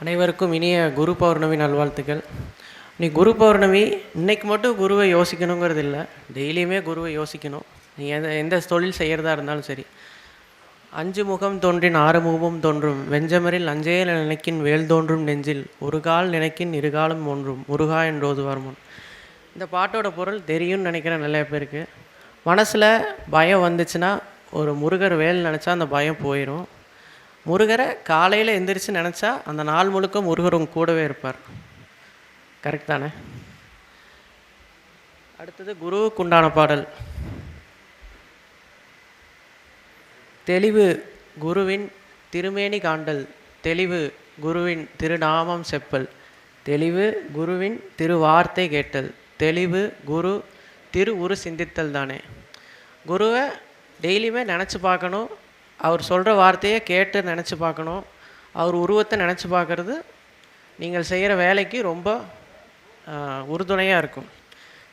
அனைவருக்கும் இனிய குரு பௌர்ணமி நல்வாழ்த்துக்கள். நீ குரு பௌர்ணமி இன்றைக்கு மட்டும் குருவை யோசிக்கணுங்கிறது இல்லை. டெய்லியுமே குருவை யோசிக்கணும். நீ எந்த எந்த தொழில் செய்கிறதா இருந்தாலும் சரி. அஞ்சு முகம் தோன்றின் ஆறு முகமும் தோன்றும். வெஞ்சமரில் அஞ்சே நினைக்கின் வேல் தோன்றும் நெஞ்சில். ஒரு கால் நினைக்கின் இருகாலும் ஒன்றும். முருகா என்றோதுவார் முன் இந்த பாட்டோட பொருள் தெரியும்னு நினைக்கிறேன் நிறைய பேருக்கு. மனசில் பயம் வந்துச்சுன்னா ஒரு முருகர் வேல் நினச்சா அந்த பயம் போயிடும் முருகரை காலையில் எந்திரிச்சு நினச்சா அந்த நாள் முழுக்க முருகர் உங்க கூடவே இருப்பார். கரெக்ட் தானே? அடுத்தது குருவுக்குண்டான பாடல். தெளிவு குருவின் திருமேனி காண்டல். தெளிவு குருவின் திருநாமம் செப்பல். தெளிவு குருவின் திருவார்த்தை கேட்டல். தெளிவு குரு திரு உரு சிந்தித்தல் தானே. குருவை டெய்லியுமே நினச்சி பார்க்கணும். அவர் சொல்கிற வார்த்தையை கேட்டு நினச்சி பார்க்கணும். அவர் உருவத்தை நினச்சி பார்க்குறது நீங்கள் செய்கிற வேலைக்கு ரொம்ப உறுதுணையாக இருக்கும்.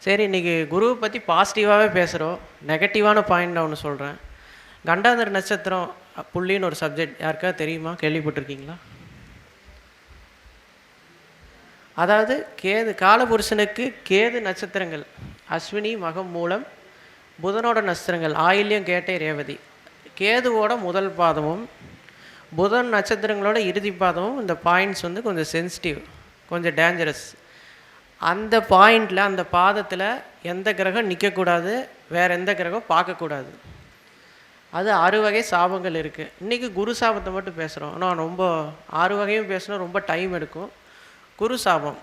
சரி இன்றைக்கி குருவை பற்றி பாசிட்டிவாகவே பேசுகிறோம் நெகட்டிவான பாயிண்ட் நான் ஒன்று சொல்கிறேன் கண்டாந்தர நட்சத்திரம் புள்ளின்னு ஒரு சப்ஜெக்ட் யாருக்காவது தெரியுமா? கேள்விப்பட்டிருக்கீங்களா? அதாவது கேது காலபுருஷனுக்கு கேது நட்சத்திரங்கள். அஸ்வினி மகம் மூலம் புதனோட நட்சத்திரங்கள். ஆயில்யம் கேட்டை ரேவதி. கேதுவோட முதல் பாதமும் புதன் நட்சத்திரங்களோட இறுதி பாதமும் இந்த பாயிண்ட்ஸ் வந்து கொஞ்சம் சென்சிட்டிவ் கொஞ்சம் டேஞ்சரஸ் அந்த பாயிண்டில் அந்த பாதத்தில் எந்த கிரகம் நிற்கக்கூடாது வேறு எந்த கிரகம் பார்க்கக்கூடாது. அது ஆறு வகை சாபங்கள் இருக்குது இன்றைக்கி குரு சாபத்தை மட்டும் பேசுகிறோம் ஆனால் ரொம்ப ஆறு வகையும் பேசணும் ரொம்ப டைம் எடுக்கும். குரு சாபம்.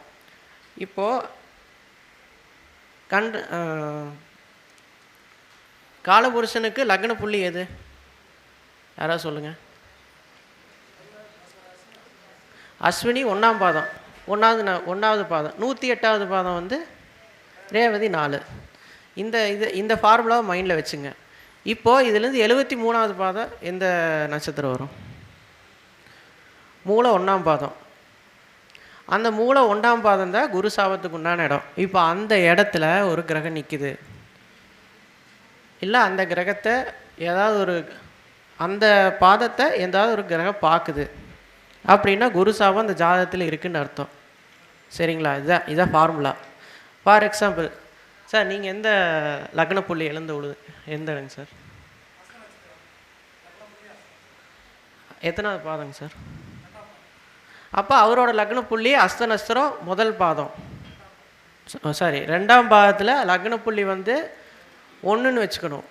இப்போது கண் காலபுருஷனுக்கு லக்ன புள்ளி எது? யாராவது சொல்லுங்கள் அஸ்வினி ஒன்றாம் பாதம். ஒன்றாவது ந ஒன்றாவது பாதம். நூற்றி எட்டாவது பாதம் வந்து ரேவதி நாலு. இந்த இது இந்த ஃபார்முலாவை மைண்டில் வச்சுங்க. இப்போது இதுலேருந்து எழுபத்தி மூணாவது பாதம் எந்த நட்சத்திரம் வரும்? மூளை ஒன்றாம் பாதம். அந்த மூளை ஒன்றாம் பாதம் தான் குரு சாபத்துக்கு உண்டான இடம். இப்போ அந்த இடத்துல ஒரு கிரகம் நிற்கிது இல்லை அந்த கிரகத்தை ஏதாவது ஒரு அந்த பாதத்தை எந்தாவது ஒரு கிரகம் பார்க்குது. அப்படின்னா குரு சாபம் அந்த ஜாதகத்தில் இருக்குதுன்னு அர்த்தம். சரிங்களா? இதுதான் இதான் ஃபார்முலா ஃபார் எக்ஸாம்பிள் சார் நீங்கள் எந்த லக்ன புள்ளி எழுந்த உழுது எந்த இடங்க சார் எத்தனாவது பாதங்க சார் அப்போ அவரோட லக்ன புள்ளி அஸ்தநஸ்திரம் முதல் பாதம். சாரி ரெண்டாம் பாதத்தில் லக்ன புள்ளி வந்து ஒன்றுன்னு வச்சுக்கணும்.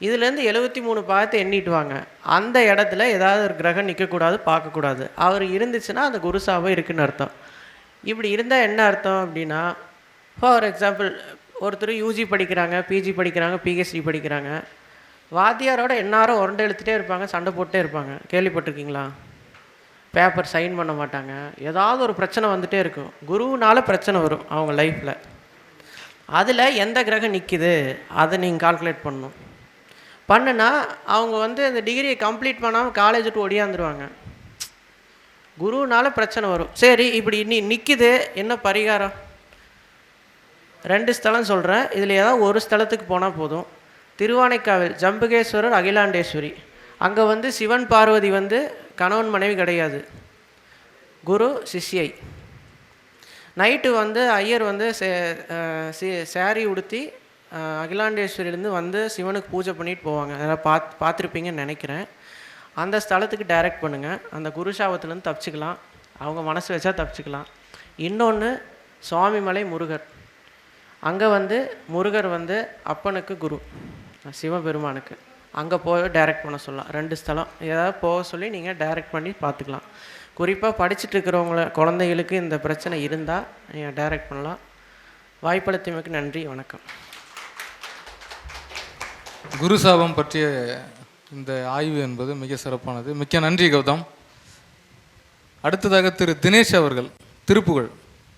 இதுலேருந்து எழுபத்தி மூணு பாகத்தை எண்ணிட்டு வாங்க அந்த இடத்துல ஏதாவது ஒரு கிரகம் நிற்கக்கூடாது பார்க்கக்கூடாது. அவர் இருந்துச்சுன்னா அந்த குருசாவும் இருக்குதுன்னு அர்த்தம். இப்படி இருந்தால் என்ன அர்த்தம் அப்படின்னா ஃபார் எக்ஸாம்பிள் ஒருத்தர் யூஜி படிக்கிறாங்க பிஜி படிக்கிறாங்க பிஹெச்டி படிக்கிறாங்க. வாத்தியாரோட எந்நேரம் உரண்டை எழுத்துகிட்டே இருப்பாங்க சண்டை போட்டே இருப்பாங்க. கேள்விப்பட்டிருக்கீங்களா? பேப்பர் சைன் பண்ண மாட்டாங்க. ஏதாவது ஒரு பிரச்சனை வந்துகிட்டே இருக்கும். குருவினால் பிரச்சனை வரும் அவங்க லைஃப்பில் அதில் எந்த கிரகம் நிற்கிது அதை நீங்கள் கால்குலேட் பண்ணணும். பண்ணுனா அவங்க வந்து அந்த டிகிரியை கம்ப்ளீட் பண்ணாமல் காலேஜ் விட்டு ஒடியாந்துருவாங்க. குருனால பிரச்சனை வரும். சரி இப்படி இன்னி நிற்கிது என்ன பரிகாரம்? ரெண்டு ஸ்தலம் சொல்கிறேன் இதில் ஏதாவது ஒரு ஸ்தலத்துக்கு போனால் போதும். திருவானைக்காவில் ஜம்புகேஸ்வரர் அகிலாண்டேஸ்வரி. அங்கே வந்து சிவன் பார்வதி வந்து கணவன் மனைவி கிடையாது. குரு சிஷ்யை. நைட்டு வந்து ஐயர் வந்து சே அஹ் சி உடுத்தி அகிலாண்டேஸ்வரியிலேருந்து வந்து சிவனுக்கு பூஜை பண்ணிட்டு போவாங்க. அதெல்லாம் பார்த்து பார்த்துருப்பீங்கன்னு நினைக்கிறேன். அந்த ஸ்தலத்துக்கு டைரக்ட் பண்ணுங்கள் அந்த குருஷாவத்துலேருந்து தப்பிச்சுக்கலாம். அவங்க மனசு வச்சா தப்பிச்சுக்கலாம். இன்னொன்று சுவாமிமலை முருகர். அங்கே வந்து முருகர் வந்து அப்பனுக்கு குரு. சிவபெருமானுக்கு. அங்கே போய் டைரக்ட் பண்ண சொல்லலாம். ரெண்டு ஸ்தலம். ஏதாவது போக சொல்லி நீங்கள் டைரக்ட் பண்ணி பார்த்துக்கலாம். குறிப்பாக படிச்சுட்டு இருக்கிறவங்கள குழந்தைகளுக்கு இந்த பிரச்சனை இருந்தால் நீங்கள் டைரக்ட் பண்ணலாம். வாய்ப்பளித்தமைக்கு நன்றி. வணக்கம். குரு சாபம் பற்றிய இந்த ஆய்வு என்பது மிக சிறப்பானது. மிக்க நன்றி கௌதம். அடுத்ததாக திரு தினேஷ் அவர்கள் திருப்புகழ்.